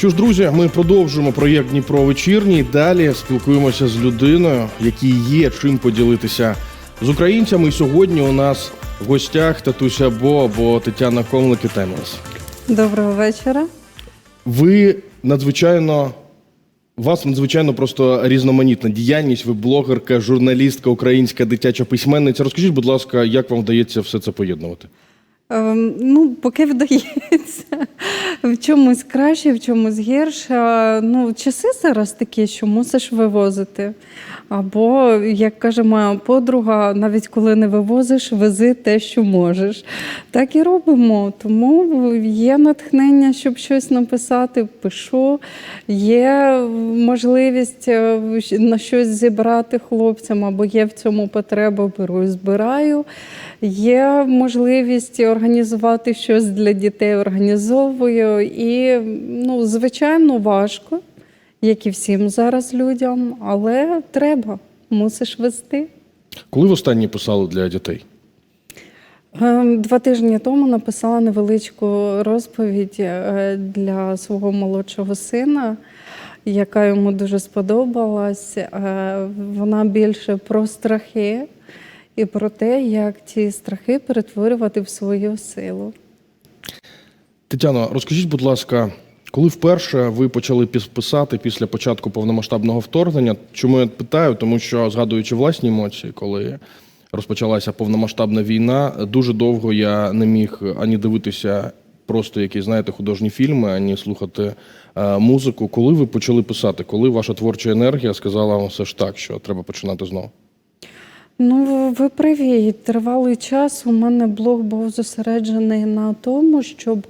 Що ж, друзі, ми продовжуємо проєкт Дніпро вечірній. Далі спілкуємося з людиною, якій є чим поділитися з українцями. І сьогодні у нас в гостях татуся Бо або Тетяна Комлик і. Доброго вечора. Ви надзвичайно. У вас надзвичайно просто різноманітна діяльність. Ви блогерка, журналістка, українська дитяча письменниця. Розкажіть, будь ласка, як вам вдається все це поєднувати? Ем, ну, поки вдається. В чомусь краще, в чомусь гірше. Ну, часи зараз такі, що мусиш вивозити. Або, як каже моя подруга, навіть коли не вивозиш, вези те, що можеш. Так і робимо. Тому є натхнення, щоб щось написати, пишу. Є можливість е, на щось зібрати хлопцям, або є в цьому потреба, беру збираю. Є можливість організувати щось для дітей, організовую. І, ну, звичайно, важко, як і всім зараз людям, але треба, мусиш вести. Коли ви останні писали для дітей? Ем, Два тижні тому написала невеличку розповідь е, для свого молодшого сина, яка йому дуже сподобалась. Е, Вона більше про страхи і про те, як ці страхи перетворювати в свою силу. Тетяно, розкажіть, будь ласка, коли вперше ви почали писати після початку повномасштабного вторгнення? Чому я питаю? Тому що, згадуючи власні емоції, коли розпочалася повномасштабна війна, дуже довго я не міг ані дивитися просто якісь, знаєте, художні фільми, ані слухати е, музику. Коли ви почали писати? Коли ваша творча енергія сказала вам все ж так, що треба починати знову? Ну, ви праві. Тривалий час у мене блог був зосереджений на тому, щоб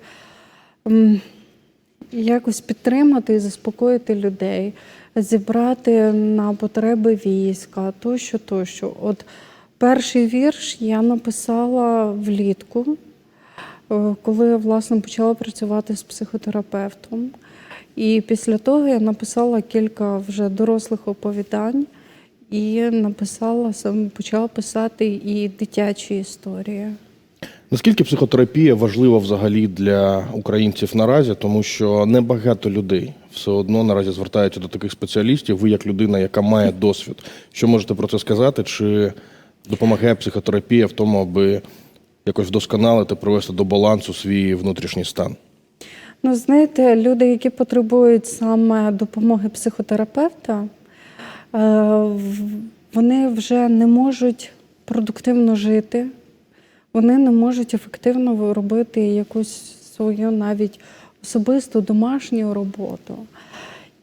якось підтримати і заспокоїти людей, зібрати на потреби війська, тощо, тощо. От перший вірш я написала влітку, е, коли я власне почала працювати з психотерапевтом. І після того я написала кілька вже дорослих оповідань. І написала сам почала писати і дитячі історії. Наскільки психотерапія важлива взагалі для українців наразі, тому що небагато людей все одно наразі звертаються до таких спеціалістів. Ви як людина, яка має досвід, що можете про це сказати? Чи допомагає психотерапія в тому, аби якось вдосконалити, привести до балансу свій внутрішній стан? Ну, знаєте, люди, які потребують саме допомоги психотерапевта, вони вже не можуть продуктивно жити, вони не можуть ефективно робити якусь свою навіть особисту домашню роботу.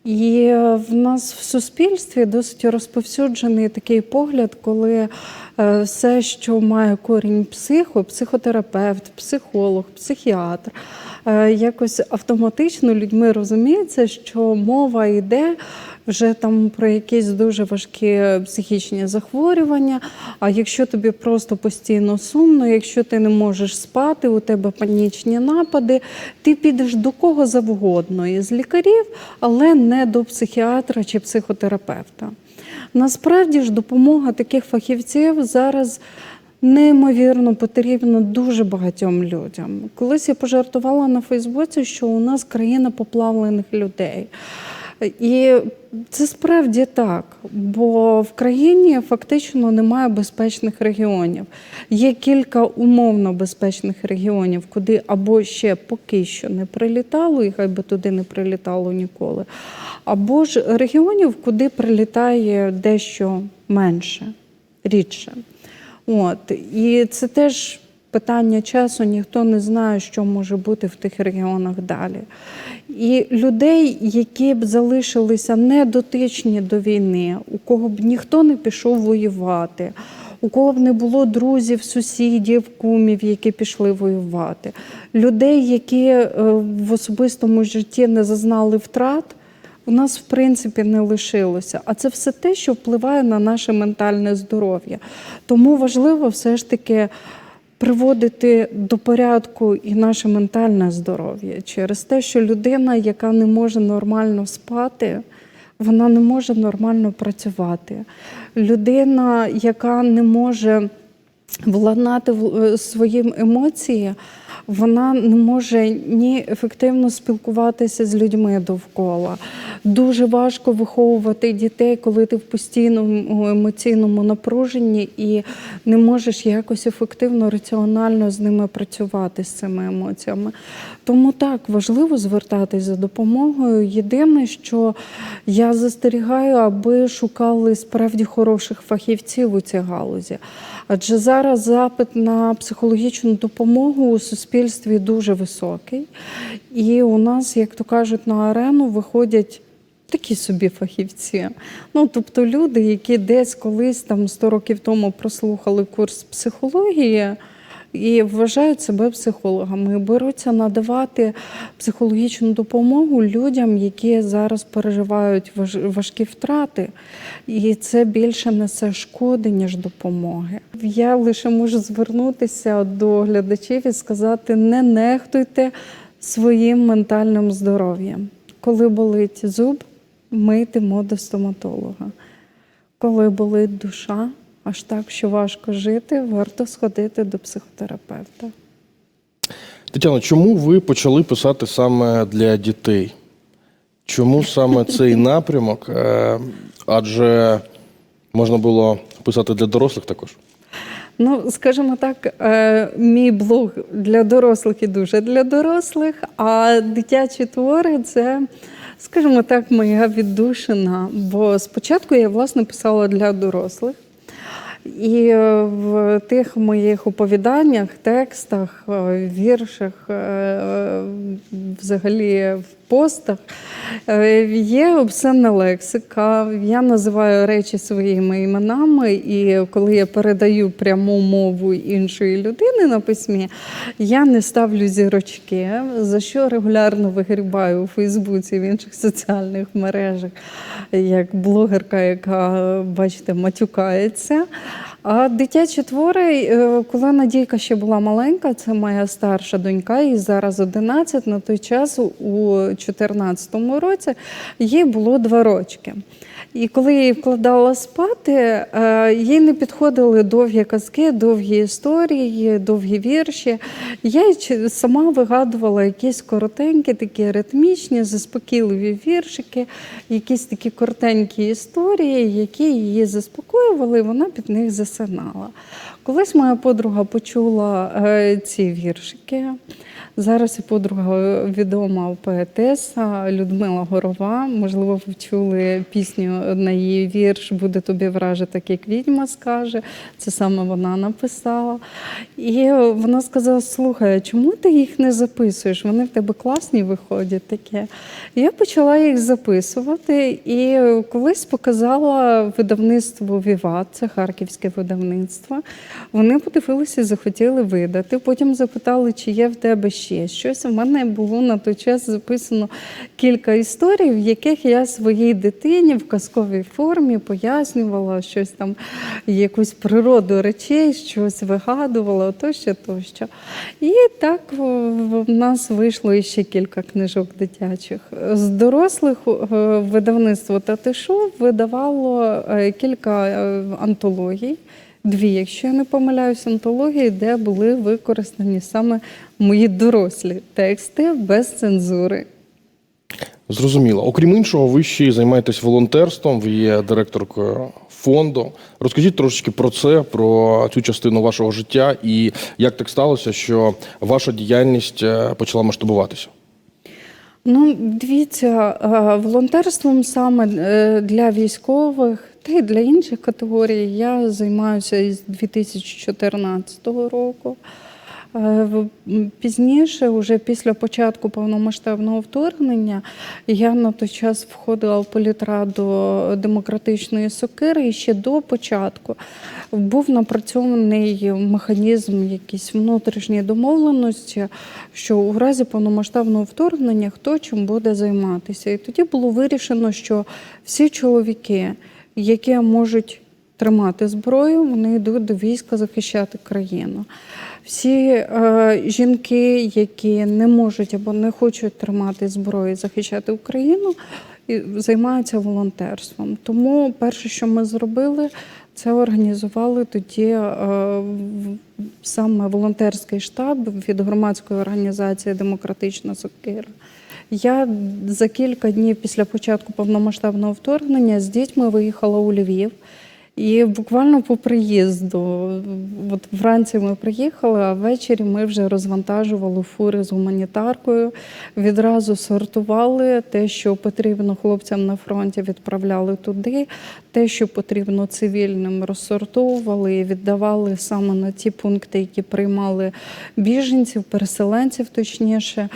І е, в нас в суспільстві досить розповсюджений такий погляд, коли е, все, що має корінь психо, психотерапевт, психолог, психіатр, е, якось автоматично людьми розуміється, що мова йде вже там про якісь дуже важкі психічні захворювання. А якщо тобі просто постійно сумно, якщо ти не можеш спати, у тебе панічні напади, ти підеш до кого завгодно із лікарів, але не до психіатра чи психотерапевта. Насправді ж допомога таких фахівців зараз неймовірно потрібна дуже багатьом людям. Колись я пожартувала на Фейсбуці, що у нас країна поплавлених людей. І це справді так, бо в країні фактично немає безпечних регіонів. Є кілька умовно безпечних регіонів, куди або ще поки що не прилітало, і хай би туди не прилітало ніколи, або ж регіонів, куди прилітає дещо менше, рідше. От. І це теж питання часу, ніхто не знає, що може бути в тих регіонах далі. І людей, які б залишилися недотичні до війни, у кого б ніхто не пішов воювати, у кого б не було друзів, сусідів, кумів, які пішли воювати, людей, які е, в особистому житті не зазнали втрат. У нас, в принципі, не лишилося. А це все те, що впливає на наше ментальне здоров'я. Тому важливо все ж таки приводити до порядку і наше ментальне здоров'я через те, що людина, яка не може нормально спати, вона не може нормально працювати. Людина, яка не може владнати в- емоціям, свої емоції, вона не може ні ефективно спілкуватися з людьми довкола. Дуже важко виховувати дітей, коли ти в постійному емоційному напруженні і не можеш якось ефективно, раціонально з ними працювати з цими емоціями. Тому так важливо звертатись за допомогою. Єдине, що я застерігаю, аби шукали справді хороших фахівців у цій галузі. Адже зараз запит на психологічну допомогу у суспільстві дуже високий. І у нас, як то кажуть, на арену виходять такі собі фахівці. Ну, тобто люди, які десь колись там 100 років тому прослухали курс психології і вважають себе психологами, беруться надавати психологічну допомогу людям, які зараз переживають важкі втрати. І це більше несе шкоди, ніж допомоги. Я лише можу звернутися до глядачів і сказати: не нехтуйте своїм ментальним здоров'ям. Коли болить зуб, ми йдемо до стоматолога. Коли болить душа, аж так, що важко жити, варто сходити до психотерапевта. Тетяно, чому ви почали писати саме для дітей? Чому саме цей напрямок? Е, Адже можна було писати для дорослих також. Ну, скажімо так, е, мій блог для дорослих і дуже для дорослих, а дитячі твори це, скажімо так, моя віддушина. Бо спочатку я власне писала для дорослих. І е, в тих моїх оповіданнях, текстах, е, віршах, е, взагалі в постах е, є обсценна лексика. Я називаю речі своїми іменами, і коли я передаю пряму мову іншої людини на письмі, я не ставлю зірочки, за що регулярно вигрібаю у Фейсбуці в інших соціальних мережах, як блогерка, яка, бачите, матюкається. А дитячі твори, е, коли Надійка ще була маленька, це моя старша донька, їй зараз 11, на той час у 2014 році їй було два рочки. І коли її вкладала спати, е, їй не підходили довгі казки, довгі історії, довгі вірші. Я сама вигадувала якісь коротенькі, такі ритмічні, заспокійливі віршики, якісь такі коротенькі історії, які її заспокоювали, і вона під них засинала. Колись моя подруга почула е, ці віршики. Зараз і подруга відома поетеса Людмила Горова. Можливо, ви чули пісню на її вірш Буде тобі враже, так як відьма скаже. Це саме вона написала. І вона сказала: слухай, чому ти їх не записуєш? Вони в тебе класні виходять таке. Я почала їх записувати і колись показала видавництво Віват, це харківське видавництво. Вони подивилися, захотіли видати. Потім запитали, чи є в тебе ще щось. У мене було на той час записано кілька історій, в яких я своїй дитині в казковій формі пояснювала щось там, якусь природу речей, щось вигадувала, тощо, тощо. І так в нас вийшло іще кілька книжок дитячих. З дорослих е, видавництво Татишу видавало е, кілька е, антологій. Дві, якщо я не помиляюсь, антології, де були використані саме мої дорослі тексти без цензури. Зрозуміло. Окрім іншого, ви ще й займаєтесь волонтерством, ви є директоркою фонду. Розкажіть трошечки про це, про цю частину вашого життя і як так сталося, що ваша діяльність е, почала масштабуватися. Ну, дивіться, е, волонтерством саме е, для військових та й для інших категорій я займаюся із 2014 року. Е, Пізніше, вже після початку повномасштабного вторгнення, я на той час входила в політраду демократичної сокири і ще до початку був напрацьований механізм якісь внутрішньої домовленості, що у разі повномасштабного вторгнення хто чим буде займатися. І тоді було вирішено, що всі чоловіки, які можуть тримати зброю, вони йдуть до війська захищати країну. Всі е, жінки, які не можуть або не хочуть тримати зброю захищати Україну, і займаються волонтерством. Тому перше, що ми зробили, це організували тоді е, саме волонтерський штаб від громадської організації Демократична Сокира. Я за кілька днів після початку повномасштабного вторгнення з дітьми виїхала у Львів. І буквально по приїзду, от вранці ми приїхали, а ввечері ми вже розвантажували фури з гуманітаркою, відразу сортували те, що потрібно хлопцям на фронті, відправляли туди. Те, що потрібно цивільним, розсортовували і віддавали саме на ті пункти, які приймали біженців, переселенців, точніше.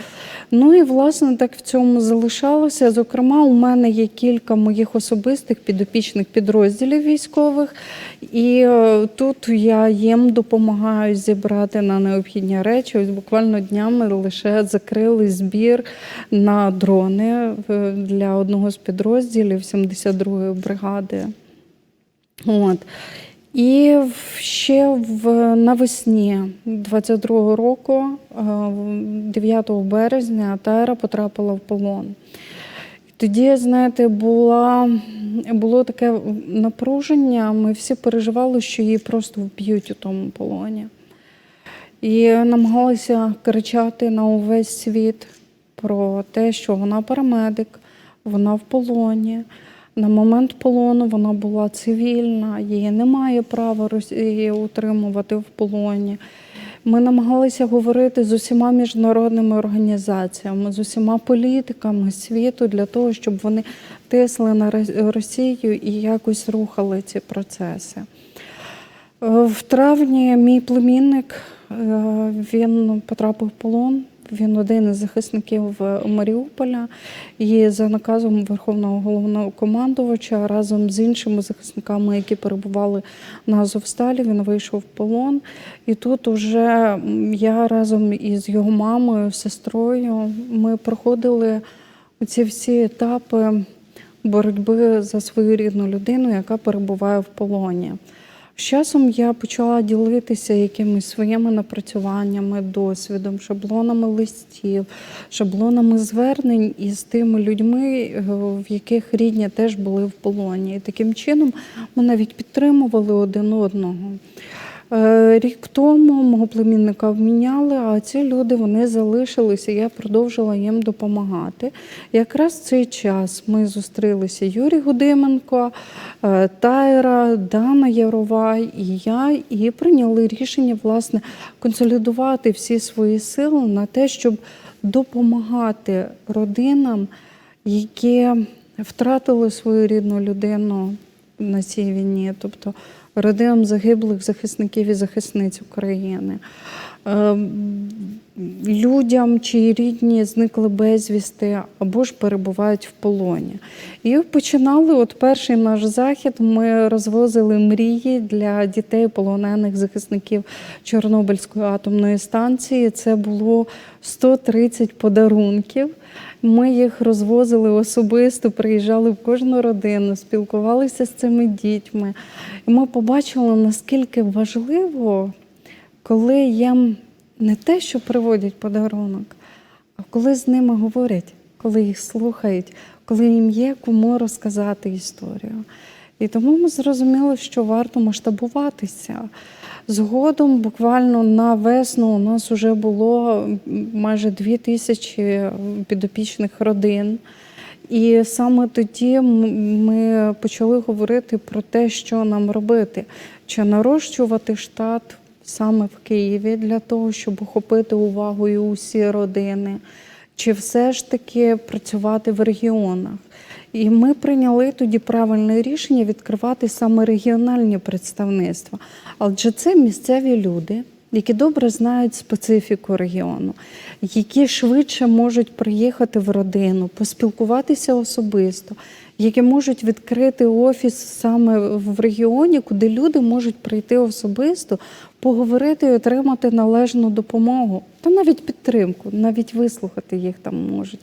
Ну і власне так в цьому залишалося. Зокрема, у мене є кілька моїх особистих підопічних підрозділів військових, і е, тут я їм допомагаю зібрати на необхідні речі. Ось буквально днями лише закрили збір на дрони е, для одного з підрозділів 72-ї бригади. От. І ще в навесні 22-го року, е, 9 березня, Тайра потрапила в полон. Тоді, знаєте, була, було таке напруження. Ми всі переживали, що її просто вб'ють у тому полоні. І намагалися кричати на увесь світ про те, що вона парамедик, вона в полоні. На момент полону вона була цивільна, її немає права утримувати в полоні. Ми намагалися говорити з усіма міжнародними організаціями, з усіма політиками світу для того, щоб вони тисли на Росію і якось рухали ці процеси. Е, В травні мій племінник е, він потрапив в полон. Він один із захисників е, Маріуполя. І за наказом Верховного головнокомандувача разом з іншими захисниками, які перебували на Азовсталі, він вийшов в полон. І тут уже я разом із його мамою, сестрою, ми проходили ці всі етапи боротьби за свою рідну людину, яка перебуває в полоні. З часом я почала ділитися якимись своїми напрацюваннями, досвідом, шаблонами листів, шаблонами звернень із тими людьми, е, в яких рідні теж були в полоні. І таким чином ми навіть підтримували один одного. Е, Рік тому мого племінника обміняли, а ці люди вони залишилися. Я продовжила їм допомагати. Якраз в цей час ми зустрілися Юрій Гудименко, е, Тайра, Дана Ярова і я, і прийняли рішення власне консолідувати всі свої сили на те, щоб допомагати родинам, які втратили свою рідну людину на цій війні, тобто родинам загиблих захисників і захисниць України. Ем, Людям, чиї рідні зникли безвісти або ж перебувають в полоні. І починали, от перший наш захід, ми розвозили мрії для дітей полонених захисників Чорнобильської атомної станції. Це було 130 подарунків. Ми їх розвозили особисто, приїжджали в кожну родину, спілкувалися з цими дітьми. І ми побачили, наскільки важливо, коли їм не те, що приводять подарунок, а коли з ними говорять, коли їх слухають, коли їм є кому розказати історію. І тому ми зрозуміли, що варто масштабуватися. Згодом, буквально на весну, у нас вже було майже дві тисячі підопічних родин. І саме тоді ми почали говорити про те, що нам робити, чи нарощувати штат саме в Києві для того, щоб охопити увагою усі родини, чи все ж таки працювати в регіонах. І ми прийняли тоді правильне рішення відкривати саме регіональні представництва. Адже це місцеві люди, які добре знають специфіку регіону, які швидше можуть приїхати в родину, поспілкуватися особисто, які можуть відкрити офіс саме в регіоні, куди люди можуть прийти особисто, поговорити і отримати належну допомогу, та навіть підтримку, навіть вислухати їх там можуть.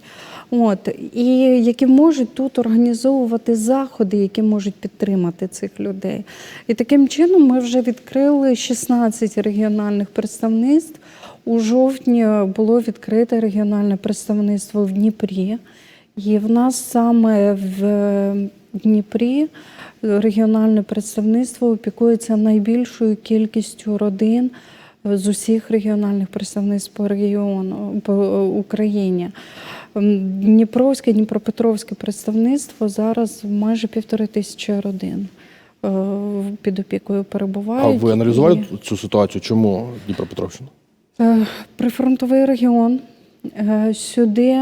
От і які можуть тут організовувати заходи, які можуть підтримати цих людей. І таким чином ми вже відкрили 16 регіональних представництв. У жовтні було відкрите регіональне представництво в Дніпрі. І в нас саме в Дніпрі регіональне представництво опікується найбільшою кількістю родин з усіх регіональних представництв по регіону по Україні. Дніпровське, Дніпропетровське представництво зараз майже півтори тисячі родин е, під опікою А ви аналізували І- цю ситуацію? Чому Дніпропетровщина? Е, Прифронтовий регіон. Е, Сюди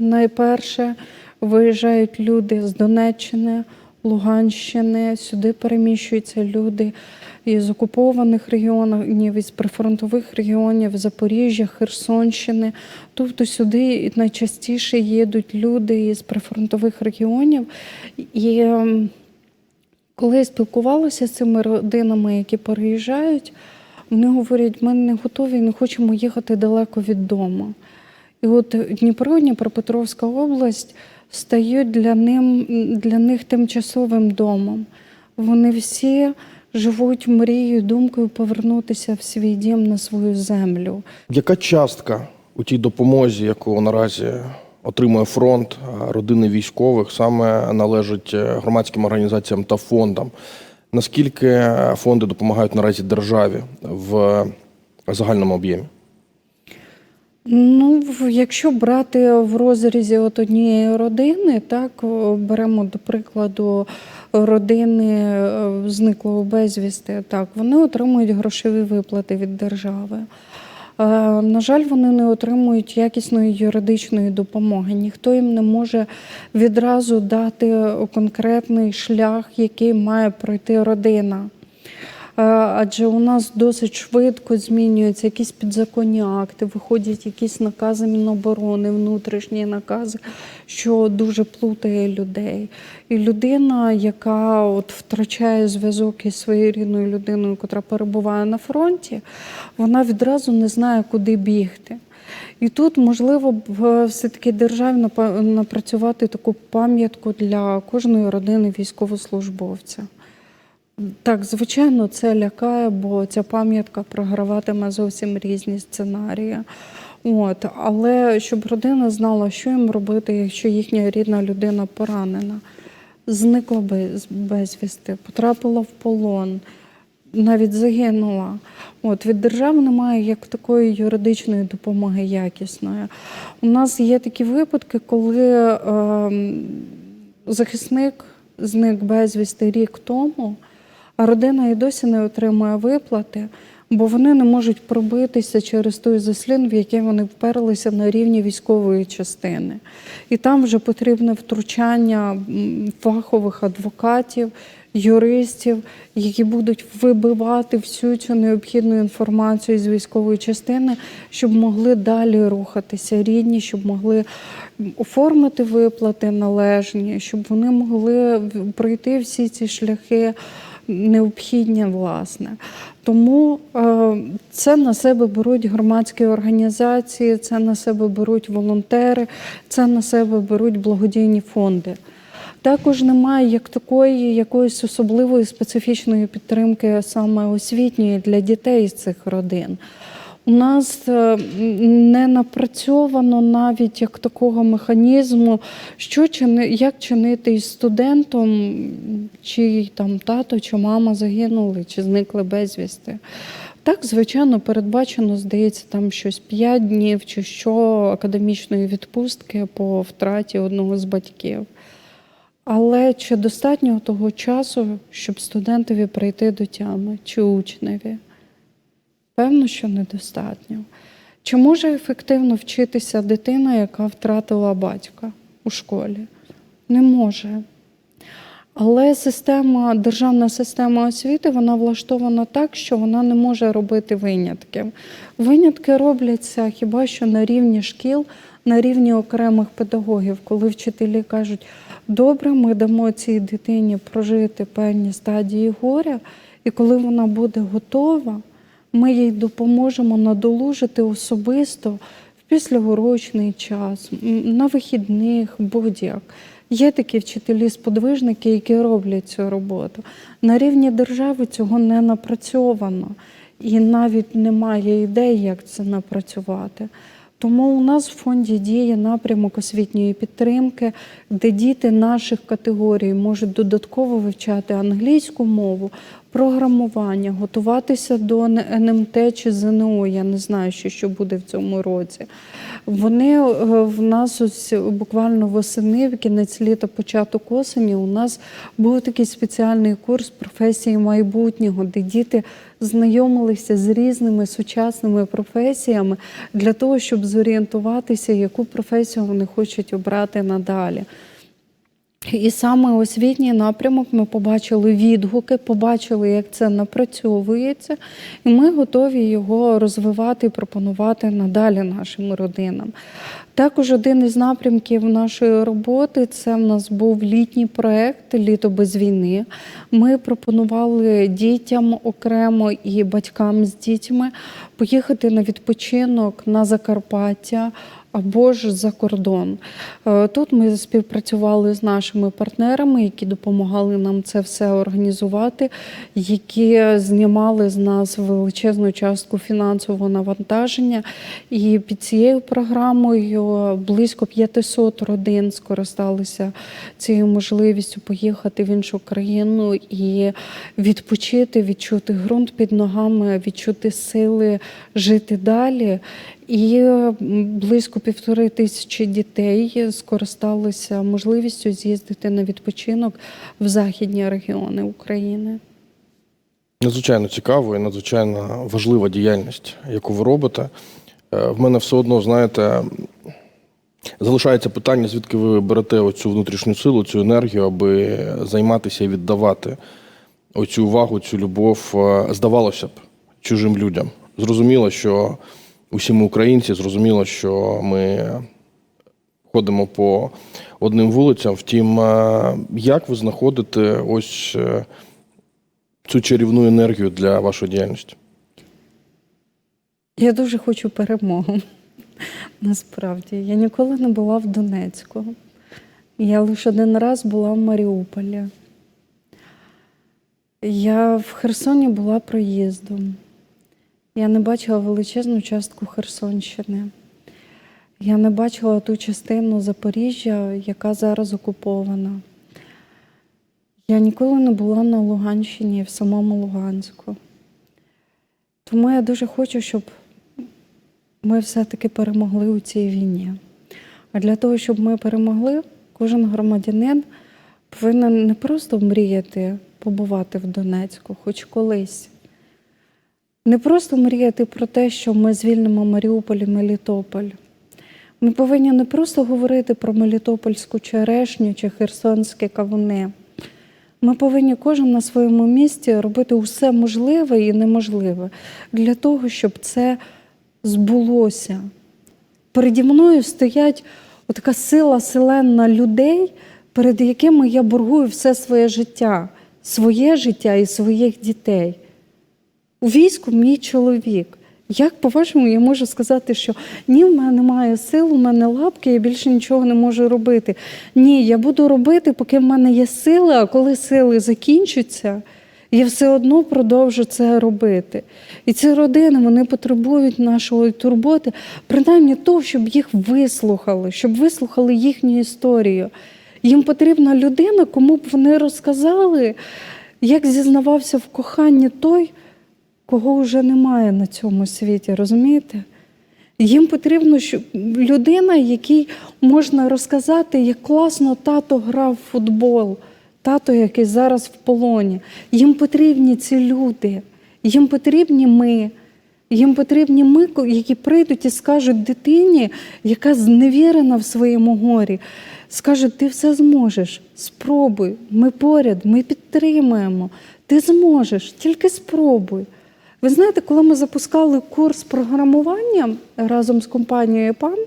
найперше виїжджають люди з Донеччини, Луганщини. Сюди переміщуються люди із окупованих регіонів, із прифронтових регіонів Запоріжжя, Херсонщини. Тобто сюди найчастіше їдуть люди із прифронтових регіонів. І ем, коли я спілкувалася з цими родинами, які переїжджають, вони говорять, ми не готові, не хочемо їхати далеко від дому. І от Дніпро, Дніпропетровська область стають для, ним, для них тимчасовим домом. Вони всі живуть мрією, думкою повернутися в свій дім на свою землю. Яка частка у тій допомозі, яку наразі отримує фронт родини військових, саме належить е, громадським організаціям та фондам? Наскільки фонди допомагають наразі державі в загальному об'ємі? Ну, якщо брати в розрізі от однієї родини, так беремо до прикладу родини е, зниклого безвісти, так вони отримують грошові виплати від держави. Е, На жаль, вони не отримують якісної юридичної допомоги. Ніхто їм не може відразу дати конкретний шлях, який має пройти родина. Е, Адже у нас досить швидко змінюються якісь підзаконні акти, виходять якісь накази Міноборони, внутрішні накази, що дуже плутає людей. І людина, яка от втрачає зв'язок із своєю рідною людиною, яка перебуває на фронті, вона відразу не знає, куди бігти. І тут можливо е, все-таки державі напа- напрацювати таку пам'ятку для кожної родини військовослужбовця. Так, звичайно, це лякає, бо ця пам'ятка програватиме зовсім різні сценарії. От, але щоб родина знала, що їм робити, якщо їхня рідна людина поранена, зникла без, безвісти, потрапила в полон, навіть загинула. От, від держави немає як такої юридичної допомоги якісної. У нас є такі випадки, коли ем, захисник зник безвісти рік тому, а родина і досі не отримує виплати, бо вони не можуть пробитися через той заслін, в який вони вперлися на рівні військової частини. І там вже потрібне втручання фахових адвокатів, юристів, які будуть вибивати всю цю необхідну інформацію з військової частини, щоб могли далі рухатися рідні, щоб могли оформити виплати належні, щоб вони могли пройти всі ці шляхи необхідні, власне. Тому е, це на себе беруть громадські організації, це на себе беруть волонтери, це на себе беруть благодійні фонди. Також немає як такої якоїсь особливої специфічної підтримки саме освітньої для дітей з цих родин. У нас е, не напрацьовано навіть як такого механізму, що чини, як чинити із студентом, чий там тато чи мама загинули, чи зникли безвісти. Так, звичайно, передбачено, здається, там щось 5 днів чи що академічної відпустки по втраті одного з батьків. Але чи достатньо того часу, щоб студентові прийти до тями чи учневі? Певно, що недостатньо. Чи може ефективно вчитися дитина, яка втратила батька у школі? Не може. Але система, державна система освіти вона влаштована так, що вона не може робити винятки. Винятки робляться хіба що на рівні шкіл, на рівні окремих педагогів, коли вчителі кажуть, добре, ми дамо цій дитині прожити певні стадії горя, і коли вона буде готова, ми їй допоможемо надолужити особисто в післяурочний час, на вихідних, будь-як. Є такі вчителі-сподвижники, які роблять цю роботу. На рівні держави цього не напрацьовано, і навіть немає ідей, як це напрацювати. Тому у нас в фонді діє напрямок освітньої підтримки, де діти наших категорій можуть додатково вивчати англійську мову, програмування, готуватися до НМТ чи ЗНО. Я не знаю, що, що буде в цьому році. Вони е, в нас ось буквально восени, в кінець літа, початок осені, у нас був такий спеціальний курс професії майбутнього, де діти знайомилися з різними сучасними професіями для того, щоб зорієнтуватися, яку професію вони хочуть обрати надалі. І саме освітній напрямок ми побачили відгуки, побачили, як це напрацьовується, і ми готові його розвивати і пропонувати надалі нашим родинам. Також один із напрямків нашої роботи це в нас був літній проект Літо без війни. Ми пропонували дітям окремо і батькам з дітьми поїхати на відпочинок на Закарпаття або ж за кордон. Е, Тут ми співпрацювали з нашими партнерами, які допомагали нам це все організувати, які знімали з нас величезну частку фінансового навантаження. І під цією програмою близько 500 родин скористалися цією можливістю поїхати в іншу країну і відпочити, відчути ґрунт під ногами, відчути сили жити далі. І близько півтори тисячі дітей скористалися можливістю з'їздити на відпочинок в західні регіони України. Надзвичайно цікаво і надзвичайно важлива діяльність, яку ви робите. Е, В мене все одно, знаєте, залишається питання, звідки ви берете оцю внутрішню силу, цю енергію, аби займатися і віддавати оцю увагу, цю любов, е, здавалося б, чужим людям. Зрозуміло, що усі українці, зрозуміло, що ми ходимо по одним вулицям. Втім, е, як ви знаходите ось е, цю чарівну енергію для вашої діяльності? Я дуже хочу перемогу. Насправді, я ніколи не була в Донецьку. Я лише один раз була в Маріуполі. Я в Херсоні була проїздом. Я не бачила величезну частку Херсонщини. Я не бачила ту частину Запоріжжя, яка зараз окупована. Я ніколи не була на Луганщині в самому Луганську. Тому я дуже хочу, щоб ми все-таки перемогли у цій війні. А для того, щоб ми перемогли, кожен громадянин повинен не просто мріяти побувати в Донецьку, хоч колись. Не просто мріяти про те, що ми звільнимо Маріуполь і Мелітополь. Ми повинні не просто говорити про Мелітопольську черешню чи херсонські кавуни. Ми повинні кожен на своєму місці робити усе можливе і неможливе для того, щоб це збулося. Переді мною стоять така сила селенна людей, перед якими я боргую все своє життя, своє життя і своїх дітей. У війську мій чоловік. Як, по-вашому, я можу сказати, що ні, в мене немає сил, у мене лапки, я більше нічого не можу робити. Ні, я буду робити, поки в мене є сили, а коли сили закінчаться, я все одно продовжу це робити. І ці родини вони потребують нашої турботи, принаймні того, щоб їх вислухали, щоб вислухали їхню історію. Їм потрібна людина, кому б вони розказали, як зізнавався в коханні той, кого вже немає на цьому світі, розумієте? Їм потрібно щоб людина, якій можна розказати, як класно тато грав в футбол, тато, який зараз в полоні. Їм потрібні ці люди, їм потрібні ми. Їм потрібні ми, які прийдуть і скажуть дитині, яка зневірена в своєму горі, скажуть, ти все зможеш, спробуй, ми поряд, ми підтримуємо. Ти зможеш, тільки спробуй. Ви знаєте, коли ми запускали курс програмування разом з компанією ПАН,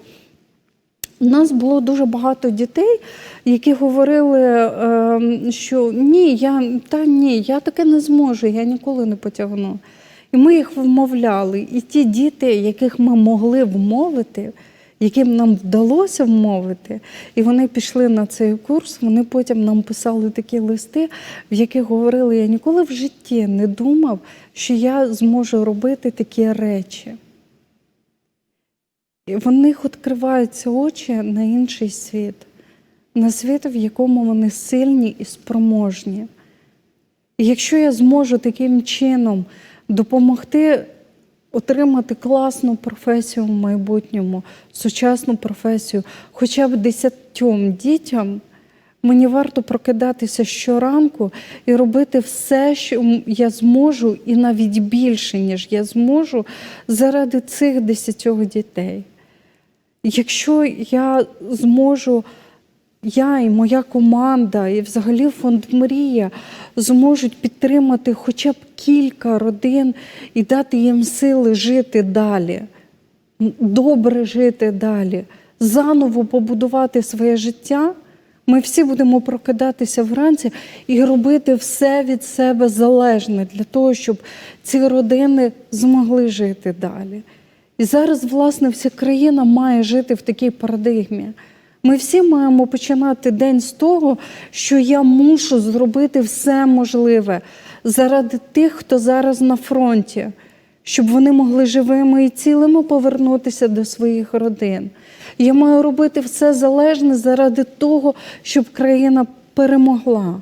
у нас було дуже багато дітей, які говорили, е, що ні, я та ні, я таке не зможу, я ніколи не потягну. І ми їх вмовляли. І ті діти, яких ми могли вмовити, яким нам вдалося вмовити, і вони пішли на цей курс, вони потім нам писали такі листи, в яких говорили, я ніколи в житті не думав, що я зможу робити такі речі. І в них відкриваються очі на інший світ, на світ, в якому вони сильні і спроможні. І якщо я зможу таким чином допомогти отримати класну професію в майбутньому, сучасну професію, хоча б десятьом дітям, мені варто прокидатися щоранку і робити все, що я зможу, і навіть більше, ніж я зможу, заради цих десятьох дітей. Якщо я зможу, я і моя команда, і взагалі фонд Мрія зможуть підтримати хоча б кілька родин і дати їм сили жити далі, добре жити далі, заново побудувати своє життя. Ми всі будемо прокидатися вранці і робити все від себе залежне для того, щоб ці родини змогли жити далі. І зараз, власне, вся країна має жити в такій парадигмі. Ми всі маємо починати день з того, що я мушу зробити все можливе заради тих, хто зараз на фронті, щоб вони могли живими і цілими повернутися до своїх родин. Я маю робити все залежне заради того, щоб країна перемогла.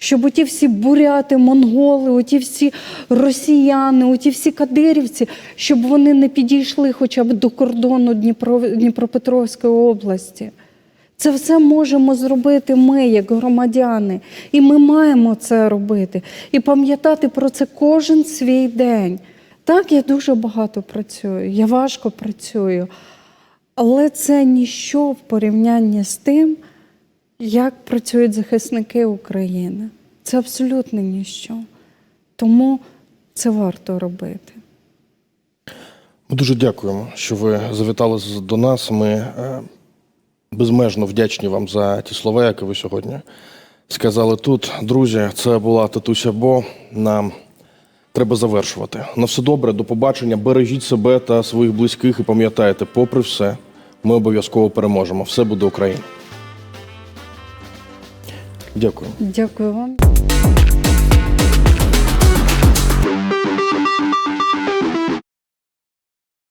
Щоб оті всі буряти, монголи, оті всі росіяни, оті всі кадирівці, щоб вони не підійшли хоча б до кордону Дніпро, Дніпропетровської області. Це все можемо зробити ми, як громадяни, і ми маємо це робити. І пам'ятати про це кожен свій день. Так, я дуже багато працюю, я важко працюю, але це ніщо в порівнянні з тим, як працюють захисники України. Це абсолютно ніщо. Тому це варто робити. Ми дуже дякуємо, що ви завітали до нас. Ми е, безмежно вдячні вам за ті слова, які ви сьогодні сказали тут. Друзі, це була татуся Бо. Нам треба завершувати. На все добре, до побачення. Бережіть себе та своїх близьких і пам'ятайте, попри все, ми обов'язково переможемо. Все буде Україна. Дякую. Дякую вам.